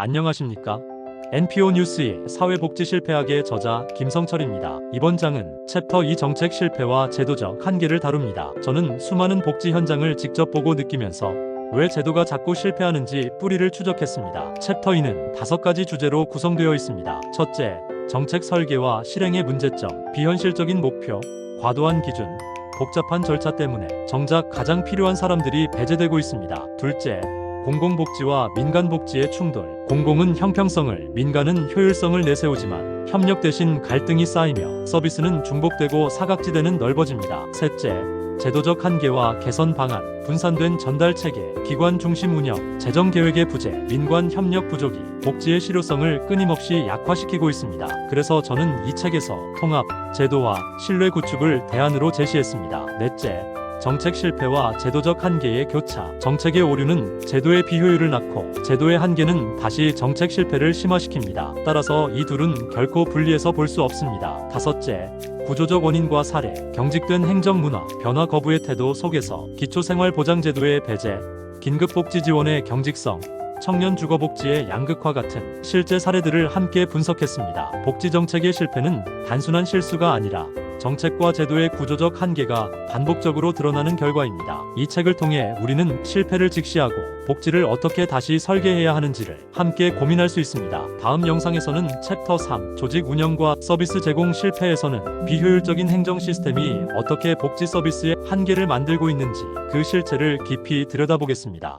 안녕하십니까? NPO 뉴스의 사회복지 실패학의 저자 김성철입니다. 이번 장은 챕터 2 정책 실패와 제도적 한계를 다룹니다. 저는 수많은 복지 현장을 직접 보고 느끼면서 왜 제도가 자꾸 실패하는지 뿌리를 추적했습니다. 챕터 2는 다섯 가지 주제로 구성되어 있습니다. 첫째, 정책 설계와 실행의 문제점, 비현실적인 목표, 과도한 기준, 복잡한 절차 때문에 정작 가장 필요한 사람들이 배제되고 있습니다. 둘째, 공공복지와 민간복지의 충돌. 공공은 형평성을, 민간은 효율성을 내세우지만 협력 대신 갈등이 쌓이며 서비스는 중복되고 사각지대는 넓어집니다. 셋째, 제도적 한계와 개선 방안, 분산된 전달 체계, 기관 중심 운영, 재정 계획의 부재, 민관 협력 부족이 복지의 실효성을 끊임없이 약화시키고 있습니다. 그래서 저는 이 책에서 통합, 제도와 신뢰 구축을 대안으로 제시했습니다. 넷째, 정책 실패와 제도적 한계의 교차. 정책의 오류는 제도의 비효율을 낳고 제도의 한계는 다시 정책 실패를 심화시킵니다. 따라서 이 둘은 결코 분리해서 볼 수 없습니다. 다섯째, 구조적 원인과 사례, 경직된 행정 문화, 변화 거부의 태도 속에서 기초생활보장제도의 배제, 긴급복지 지원의 경직성, 청년 주거복지의 양극화 같은 실제 사례들을 함께 분석했습니다. 복지 정책의 실패는 단순한 실수가 아니라 정책과 제도의 구조적 한계가 반복적으로 드러나는 결과입니다. 이 책을 통해 우리는 실패를 직시하고 복지를 어떻게 다시 설계해야 하는지를 함께 고민할 수 있습니다. 다음 영상에서는 챕터 3 조직 운영과 서비스 제공 실패에서는 비효율적인 행정 시스템이 어떻게 복지 서비스의 한계를 만들고 있는지 그 실체를 깊이 들여다보겠습니다.